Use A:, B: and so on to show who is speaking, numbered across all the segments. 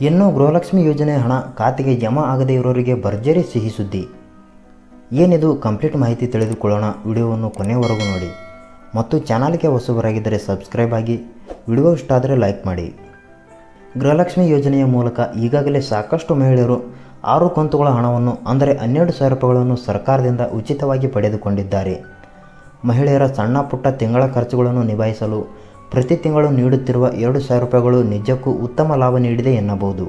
A: ಇನ್ನು ಗೃಹಲಕ್ಷ್ಮಿ ಯೋಜನೆ ಹಣ ಖಾತೆಗೆ ಜಮಾ ಆಗದೇ ಇರೋರಿಗೆ ಭರ್ಜರಿ ಸಿಹಿ ಸುದ್ದಿ. ಏನಿದು ಕಂಪ್ಲೀಟ್ ಮಾಹಿತಿ ತಿಳಿದುಕೊಳ್ಳೋಣ. ವಿಡಿಯೋವನ್ನು ಕೊನೆಯವರೆಗೂ ನೋಡಿ. ಮತ್ತು ಚಾನಲ್ಗೆ ಹೊಸಬರಾಗಿದ್ದರೆ ಸಬ್ಸ್ಕ್ರೈಬ್ ಆಗಿ, ವಿಡಿಯೋ ಇಷ್ಟ ಆದರೆ ಲೈಕ್ ಮಾಡಿ. ಗೃಹಲಕ್ಷ್ಮಿ ಯೋಜನೆಯ ಮೂಲಕ ಈಗಾಗಲೇ ಸಾಕಷ್ಟು ಮಹಿಳೆಯರು ಆರು ಕಂತುಗಳ ಹಣವನ್ನು, ಅಂದರೆ ಹನ್ನೆರಡು ಸಾವಿರ ರೂಪಾಯಿಗಳನ್ನು ಸರ್ಕಾರದಿಂದ ಉಚಿತವಾಗಿ ಪಡೆದುಕೊಂಡಿದ್ದಾರೆ. ಮಹಿಳೆಯರ ಸಣ್ಣ ಪುಟ್ಟ ತಿಂಗಳ ಖರ್ಚುಗಳನ್ನು ನಿಭಾಯಿಸಲು ಪ್ರತಿ ತಿಂಗಳು ನೀಡುತ್ತಿರುವ ಎರಡು ಸಾವಿರ ರೂಪಾಯಿಗಳು ನಿಜಕ್ಕೂ ಉತ್ತಮ ಲಾಭ ನೀಡಿದೆ ಎನ್ನಬಹುದು.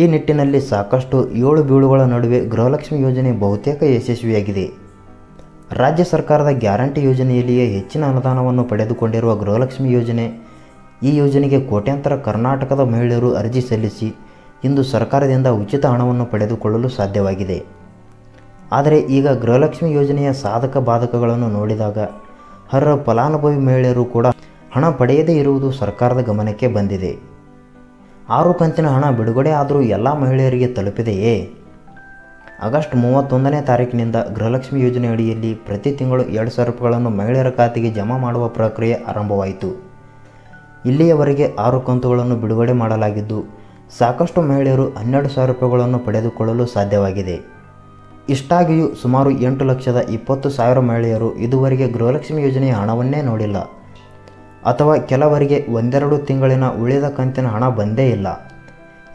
A: ಈ ನಿಟ್ಟಿನಲ್ಲಿ ಸಾಕಷ್ಟು ಏಳು ಬೀಳುಗಳ ನಡುವೆ ಗೃಹಲಕ್ಷ್ಮಿ ಯೋಜನೆ ಬಹುತೇಕ ಯಶಸ್ವಿಯಾಗಿದೆ. ರಾಜ್ಯ ಸರ್ಕಾರದ ಗ್ಯಾರಂಟಿ ಯೋಜನೆಯಲ್ಲಿಯೇ ಹೆಚ್ಚಿನ ಅನುದಾನವನ್ನು ಪಡೆದುಕೊಂಡಿರುವ ಗೃಹಲಕ್ಷ್ಮಿ ಯೋಜನೆ ಈ ಯೋಜನೆಗೆ ಕೋಟ್ಯಾಂತರ ಕರ್ನಾಟಕದ ಮಹಿಳೆಯರು ಅರ್ಜಿ ಸಲ್ಲಿಸಿ ಇಂದು ಸರ್ಕಾರದಿಂದ ಉಚಿತ ಹಣವನ್ನು ಪಡೆದುಕೊಳ್ಳಲು ಸಾಧ್ಯವಾಗಿದೆ. ಆದರೆ ಈಗ ಗೃಹಲಕ್ಷ್ಮಿ ಯೋಜನೆಯ ಸಾಧಕ ಬಾಧಕಗಳನ್ನು ನೋಡಿದಾಗ ಅರ್ಹ ಫಲಾನುಭವಿ ಮಹಿಳೆಯರು ಕೂಡ ಹಣ ಪಡೆಯದೇ ಇರುವುದು ಸರ್ಕಾರದ ಗಮನಕ್ಕೆ ಬಂದಿದೆ. ಆರು ಕಂತಿನ ಹಣ ಬಿಡುಗಡೆ ಆದರೂ ಎಲ್ಲ ಮಹಿಳೆಯರಿಗೆ ತಲುಪಿದೆಯೇ? ಆಗಸ್ಟ್ ಮೂವತ್ತೊಂದನೇ ತಾರೀಕಿನಿಂದ ಗೃಹಲಕ್ಷ್ಮಿ ಯೋಜನೆ ಅಡಿಯಲ್ಲಿ ಪ್ರತಿ ತಿಂಗಳು ಎರಡು ಸಾವಿರ ರೂಪಾಯಿಗಳನ್ನು ಮಹಿಳೆಯರ ಖಾತೆಗೆ ಜಮಾ ಮಾಡುವ ಪ್ರಕ್ರಿಯೆ ಆರಂಭವಾಯಿತು. ಇಲ್ಲಿಯವರೆಗೆ ಆರು ಕಂತುಗಳನ್ನು ಬಿಡುಗಡೆ ಮಾಡಲಾಗಿದ್ದು, ಸಾಕಷ್ಟು ಮಹಿಳೆಯರು ಹನ್ನೆರಡು ಸಾವಿರ ರೂಪಾಯಿಗಳನ್ನು ಪಡೆದುಕೊಳ್ಳಲು ಸಾಧ್ಯವಾಗಿದೆ. ಇಷ್ಟಾಗಿಯೂ ಸುಮಾರು ಎಂಟು ಲಕ್ಷದ ಇಪ್ಪತ್ತು ಸಾವಿರ ಮಹಿಳೆಯರು ಇದುವರೆಗೆ ಗೃಹಲಕ್ಷ್ಮಿ ಯೋಜನೆಯ ಹಣವನ್ನೇ ನೋಡಿಲ್ಲ. ಅಥವಾ ಕೆಲವರಿಗೆ ಒಂದೆರಡು ತಿಂಗಳಿನ ಉಳಿದ ಕಂತಿನ ಹಣ ಬಂದೇ ಇಲ್ಲ.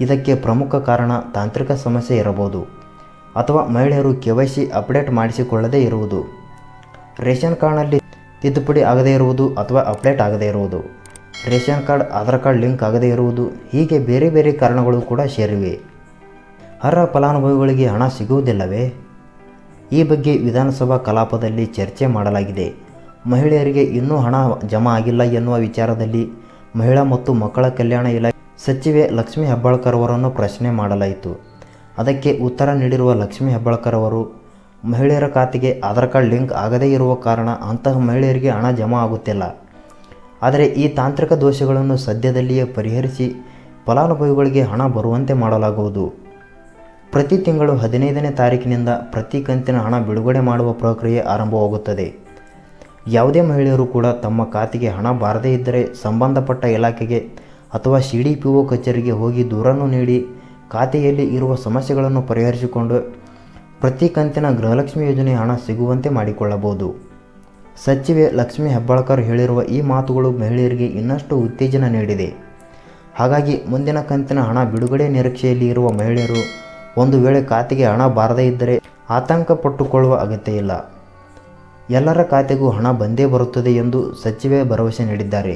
A: ಇದಕ್ಕೆ ಪ್ರಮುಖ ಕಾರಣ ತಾಂತ್ರಿಕ ಸಮಸ್ಯೆ ಇರಬಹುದು. ಅಥವಾ ಮಹಿಳೆಯರು ಕೆ ವೈ ಸಿ ಅಪ್ಡೇಟ್ ಮಾಡಿಸಿಕೊಳ್ಳದೇ ಇರುವುದು. ರೇಷನ್ ಕಾರ್ಡ್ನಲ್ಲಿ ತಿದ್ದುಪಡಿ ಆಗದೇ ಇರುವುದು ಅಥವಾ ಅಪ್ಡೇಟ್ ಆಗದೇ ಇರುವುದು. Ration card, Aadhaar card link ಆಗದೇ ಇರುವುದು ಹೀಗೆ ಬೇರೆ ಬೇರೆ ಕಾರಣಗಳು ಕೂಡ ಸೇರಿವೆ. ಅರ್ಹ ಫಲಾನುಭವಿಗಳಿಗೆ ಹಣ ಸಿಗುವುದಿಲ್ಲವೇ? ಈ ಬಗ್ಗೆ ವಿಧಾನಸಭಾ ಕಲಾಪದಲ್ಲಿ ಚರ್ಚೆ ಮಾಡಲಾಗಿದೆ. ಮಹಿಳೆಯರಿಗೆ ಇನ್ನೂ ಹಣ ಜಮಾ ಆಗಿಲ್ಲ ಎನ್ನುವ ವಿಚಾರದಲ್ಲಿ ಮಹಿಳಾ ಮತ್ತು ಮಕ್ಕಳ ಕಲ್ಯಾಣ ಇಲಾಖೆ ಸಚಿವೆ ಲಕ್ಷ್ಮೀ ಹೆಬ್ಬಾಳ್ಕರ್ ಅವರನ್ನು ಪ್ರಶ್ನೆ ಮಾಡಲಾಯಿತು. ಅದಕ್ಕೆ ಉತ್ತರ ನೀಡಿರುವ ಲಕ್ಷ್ಮೀ ಹೆಬ್ಬಾಳ್ಕರ್ ಅವರು, ಮಹಿಳೆಯರ ಖಾತೆಗೆ ಆಧಾರ್ ಕಾರ್ಡ್ ಲಿಂಕ್ ಆಗದೇ ಇರುವ ಕಾರಣ ಅಂತಹ ಮಹಿಳೆಯರಿಗೆ ಹಣ ಜಮಾ ಆಗುತ್ತಿಲ್ಲ. ಆದರೆ ಈ ತಾಂತ್ರಿಕ ದೋಷಗಳನ್ನು ಸದ್ಯದಲ್ಲಿಯೇ ಪರಿಹರಿಸಿ ಫಲಾನುಭವಿಗಳಿಗೆ ಹಣ ಬರುವಂತೆ ಮಾಡಲಾಗುವುದು. ಪ್ರತಿ ತಿಂಗಳು ಹದಿನೈದನೇ ತಾರೀಕಿನಿಂದ ಪ್ರತಿ ಕಂತಿನ ಹಣ ಬಿಡುಗಡೆ ಮಾಡುವ ಪ್ರಕ್ರಿಯೆ ಆರಂಭವಾಗುತ್ತದೆ. ಯಾವುದೇ ಮಹಿಳೆಯರು ಕೂಡ ತಮ್ಮ ಖಾತೆಗೆ ಹಣ ಬಾರದೇ ಇದ್ದರೆ ಸಂಬಂಧಪಟ್ಟ ಇಲಾಖೆಗೆ ಅಥವಾ ಸಿ ಡಿ ಪಿ ಒ ಕಚೇರಿಗೆ ಹೋಗಿ ದೂರನ್ನು ನೀಡಿ ಖಾತೆಯಲ್ಲಿ ಇರುವ ಸಮಸ್ಯೆಗಳನ್ನು ಪರಿಹರಿಸಿಕೊಂಡು ಪ್ರತಿ ಕಂತಿನ ಗೃಹಲಕ್ಷ್ಮಿ ಯೋಜನೆ ಹಣ ಸಿಗುವಂತೆ ಮಾಡಿಕೊಳ್ಳಬಹುದು. ಸಚಿವೆ ಲಕ್ಷ್ಮಿ ಹೆಬ್ಬಾಳ್ಕರ್ ಹೇಳಿರುವ ಈ ಮಾತುಗಳು ಮಹಿಳೆಯರಿಗೆ ಇನ್ನಷ್ಟು ಉತ್ತೇಜನ ನೀಡಿದೆ. ಹಾಗಾಗಿ ಮುಂದಿನ ಕಂತಿನ ಹಣ ಬಿಡುಗಡೆ ನಿರೀಕ್ಷೆಯಲ್ಲಿ ಇರುವ ಮಹಿಳೆಯರು ಒಂದು ವೇಳೆ ಖಾತೆಗೆ ಹಣ ಬಾರದೇ ಇದ್ದರೆ ಆತಂಕ ಪಟ್ಟುಕೊಳ್ಳುವ ಅಗತ್ಯ ಇಲ್ಲ. ಎಲ್ಲರ ಖಾತೆಗೂ ಹಣ ಬಂದೇ ಬರುತ್ತದೆ ಎಂದು ಸಚಿವೆ ಭರವಸೆ ನೀಡಿದ್ದಾರೆ.